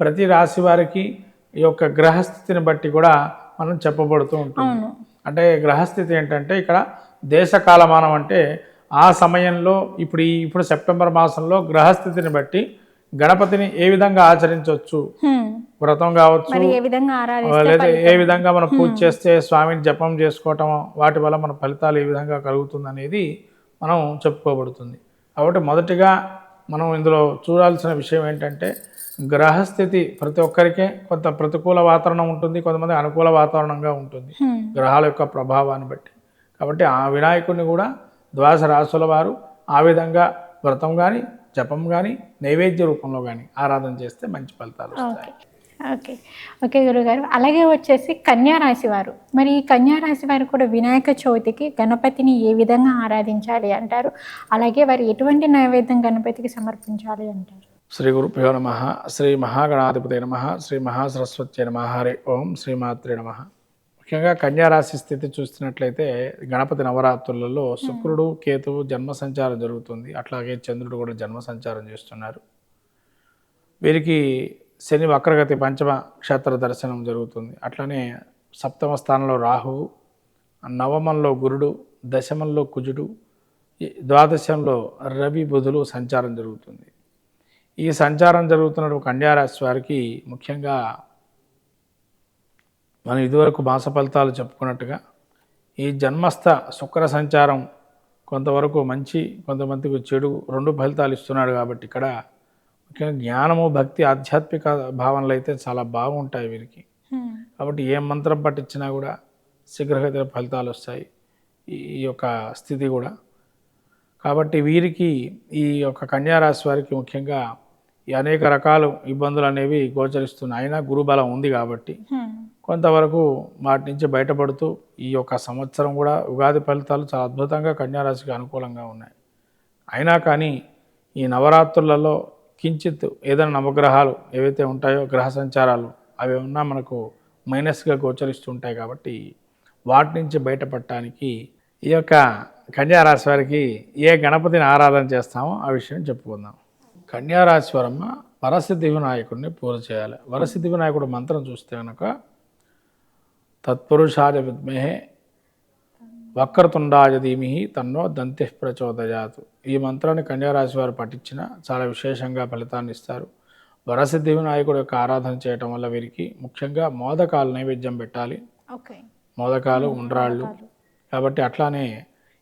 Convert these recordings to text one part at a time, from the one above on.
ప్రతి రాశి వారికి ఈ యొక్క గ్రహస్థితిని బట్టి కూడా మనం చెప్పబడుతూ ఉంటుంది. అవును. అంటే గ్రహస్థితి ఏంటంటే ఇక్కడ దేశ కాలమానం అంటే ఆ సమయంలో ఇప్పుడు ఈ ఇప్పుడు సెప్టెంబర్ మాసంలో గ్రహస్థితిని బట్టి గణపతిని ఏ విధంగా ఆచరించవచ్చు. వ్రతం కావచ్చు లేదా ఏ విధంగా మనం పూజ చేస్తే స్వామిని జపం చేసుకోవటం వాటి వల్ల మన ఫలితాలు ఏ విధంగా కలుగుతుంది అనేది మనం చెప్పుకోబడుతుంది. కాబట్టి మొదటిగా మనం ఇందులో చూడాల్సిన విషయం ఏంటంటే గ్రహస్థితి ప్రతి ఒక్కరికే కొంత ప్రతికూల వాతావరణం ఉంటుంది కొంతమంది అనుకూల వాతావరణంగా ఉంటుంది. గ్రహాల యొక్క ప్రభావాన్ని బట్టి. కాబట్టి ఆ వినాయకుడిని కూడా ద్వాదశ రాశుల వారు ఆ విధంగా వ్రతం కానీ జపం కానీ నైవేద్య రూపంలో కానీ ఆరాధన చేస్తే మంచి ఫలితాలు వస్తాయి. ఓకే. ఓకే గురుగారు. అలాగే వచ్చేసి కన్యా రాశి వారు మరి ఈ కన్యా రాశి వారు కూడా వినాయక చవితికి గణపతిని ఏ విధంగా ఆరాధించాలి అంటారు? అలాగే వారు ఎటువంటి నైవేద్యం గణపతికి సమర్పించాలి అంటారు? శ్రీ గురుభ్యో నమ. శ్రీ మహాగణాధిపతి నమ. శ్రీ మహాసరస్వతి నమ. హరి ఓం శ్రీమాత్రే నమ. ముఖ్యంగా కన్యారాశి స్థితి చూస్తున్నట్లయితే గణపతి నవరాత్రులలో శుక్రుడు కేతువు జన్మ సంచారం జరుగుతుంది. అట్లాగే చంద్రుడు కూడా జన్మ సంచారం చేస్తున్నారు. వీరికి శని వక్రగతి పంచమ క్షేత్ర దర్శనం జరుగుతుంది. అట్లనే సప్తమ స్థానంలో రాహువు నవమంలో గురుడు దశమంలో కుజుడు ఈ ద్వాదశంలో రవి బుధులు సంచారం జరుగుతుంది. ఈ సంచారం జరుగుతున్న కన్యారాశి వారికి ముఖ్యంగా మనం ఇదివరకు మాస ఫలితాలు చెప్పుకున్నట్టుగా ఈ జన్మస్థ శుక్ర సంచారం కొంతవరకు మంచి కొంతమందికి చెడు రెండు ఫలితాలు ఇస్తున్నాడు కాబట్టి ఇక్కడ ముఖ్యంగా జ్ఞానము భక్తి ఆధ్యాత్మిక భావనలు అయితే చాలా బాగుంటాయి వీరికి. కాబట్టి ఏ మంత్రం పట్టించినా కూడా శీఘ్రగతిన ఫలితాలు వస్తాయి ఈ యొక్క స్థితి కూడా. కాబట్టి వీరికి ఈ యొక్క కన్యారాశి వారికి ముఖ్యంగా ఈ అనేక రకాల ఇబ్బందులు అనేవి గోచరిస్తున్నాయి. అయినా గురుబలం ఉంది కాబట్టి. కొంతవరకు వాటి నుంచి బయటపడుతూ ఈ యొక్క సంవత్సరం కూడా ఉగాది ఫలితాలు చాలా అద్భుతంగా కన్యారాశికి అనుకూలంగా ఉన్నాయి. అయినా కానీ ఈ నవరాత్రులలో కించిత్ ఏదైనా నవగ్రహాలు ఏవైతే ఉంటాయో గ్రహ సంచారాలు అవి ఉన్నా మనకు మైనస్గా గోచరిస్తుంటాయి కాబట్టి వాటి నుంచి బయటపడటానికి ఈ యొక్క కన్యారాశి వారికి ఏ గణపతిని ఆరాధన చేస్తామో ఆ విషయం చెప్పుకుందాం. కన్యారాశి వారమ్మ వరసిద్ధి వినాయకుడిని పూజ చేయాలి. వరసిద్ధి వినాయకుడు మంత్రం చూస్తే కనుక తత్పురుషాయ విద్మేహే వక్రతుండాయ ధీమిహి తన్నో దంతి ప్రచోదయాత్. ఈ మంత్రాన్ని కన్యారాశి వారు పఠించిన చాలా విశేషంగా ఫలితాన్ని ఇస్తారు. వరసిద్ధి వినాయకుడు యొక్క ఆరాధన చేయటం వల్ల వీరికి ముఖ్యంగా మోదకాలు నైవేద్యం పెట్టాలి. మోదకాలు ఉండ్రాళ్ళు. కాబట్టి అట్లానే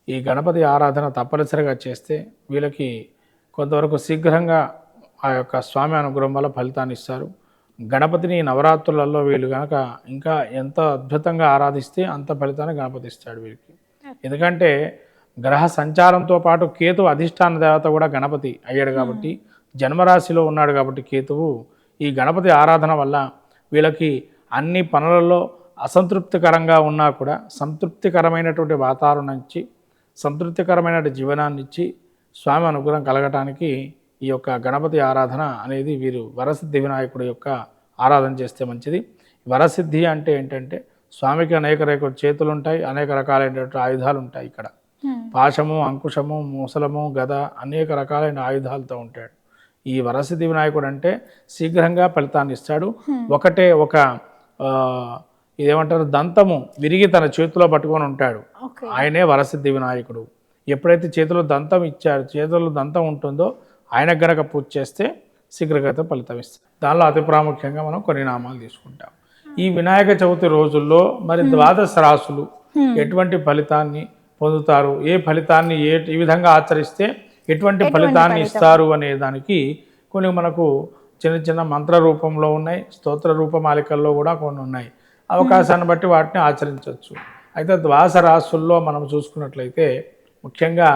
ఈ గణపతి ఆరాధన తప్పనిసరిగా చేస్తే వీళ్ళకి కొంతవరకు శీఘ్రంగా ఆ యొక్క స్వామి అనుగ్రహం వల్ల ఫలితాన్ని ఇస్తారు. గణపతిని నవరాత్రులలో వీళ్ళు కనుక ఇంకా ఎంత అద్భుతంగా ఆరాధిస్తే అంత ఫలితాన్ని గణపతి ఇస్తాడు వీరికి. ఎందుకంటే గ్రహ సంచారంతో పాటు కేతు అధిష్టాన దేవత కూడా గణపతి అయ్యాడు కాబట్టి జన్మరాశిలో ఉన్నాడు కాబట్టి కేతువు ఈ గణపతి ఆరాధన వల్ల వీళ్ళకి అన్ని పనులలో అసంతృప్తికరంగా ఉన్నా కూడా సంతృప్తికరమైనటువంటి వాతావరణం ఇచ్చి సంతృప్తికరమైన జీవనాన్ని ఇచ్చి స్వామి అనుగ్రహం కలగటానికి ఈ యొక్క గణపతి ఆరాధన అనేది వీరు వరసిద్ధి వినాయకుడి యొక్క ఆరాధన చేస్తే మంచిది. వరసిద్ధి అంటే ఏంటంటే స్వామికి అనేక రేఖ చేతులు ఉంటాయి అనేక రకాలైనటువంటి ఆయుధాలు ఉంటాయి ఇక్కడ. పాశము అంకుశము మూసలము గద అనేక రకాలైన ఆయుధాలతో ఉంటాడు. ఈ వరసిద్ధి వినాయకుడు అంటే శీఘ్రంగా ఫలితాన్ని ఇస్తాడు. ఒకటే ఒక ఇదేమంటారు దంతము విరిగి తన చేతిలో పట్టుకొని ఉంటాడు. ఆయనే వరసిద్ధి వినాయకుడు. ఎప్పుడైతే చేతిలో దంతం ఇచ్చాడు చేతిలో దంతం ఉంటుందో ఆయన గనక పూజ చేస్తే శీఘ్రగత ఫలితం ఇస్తుంది దానిలో అతి ప్రాముఖ్యంగా మనం కొన్ని నామాలు తీసుకుంటాం. ఈ వినాయక చవితి రోజుల్లో మరి ద్వాదశ రాసులు ఎటువంటి ఫలితాన్ని పొందుతారు? ఏ ఫలితాన్ని ఏ ఈ విధంగా ఆచరిస్తే ఎటువంటి ఫలితాన్ని ఇస్తారు అనే దానికి కొన్ని మనకు చిన్న చిన్న మంత్ర రూపంలో ఉన్నాయి స్తోత్ర రూపమాలికల్లో కూడా కొన్ని ఉన్నాయి. అవకాశాన్ని బట్టి వాటిని ఆచరించవచ్చు. అయితే ద్వాస రాసుల్లో మనం చూసుకున్నట్లయితే ముఖ్యంగా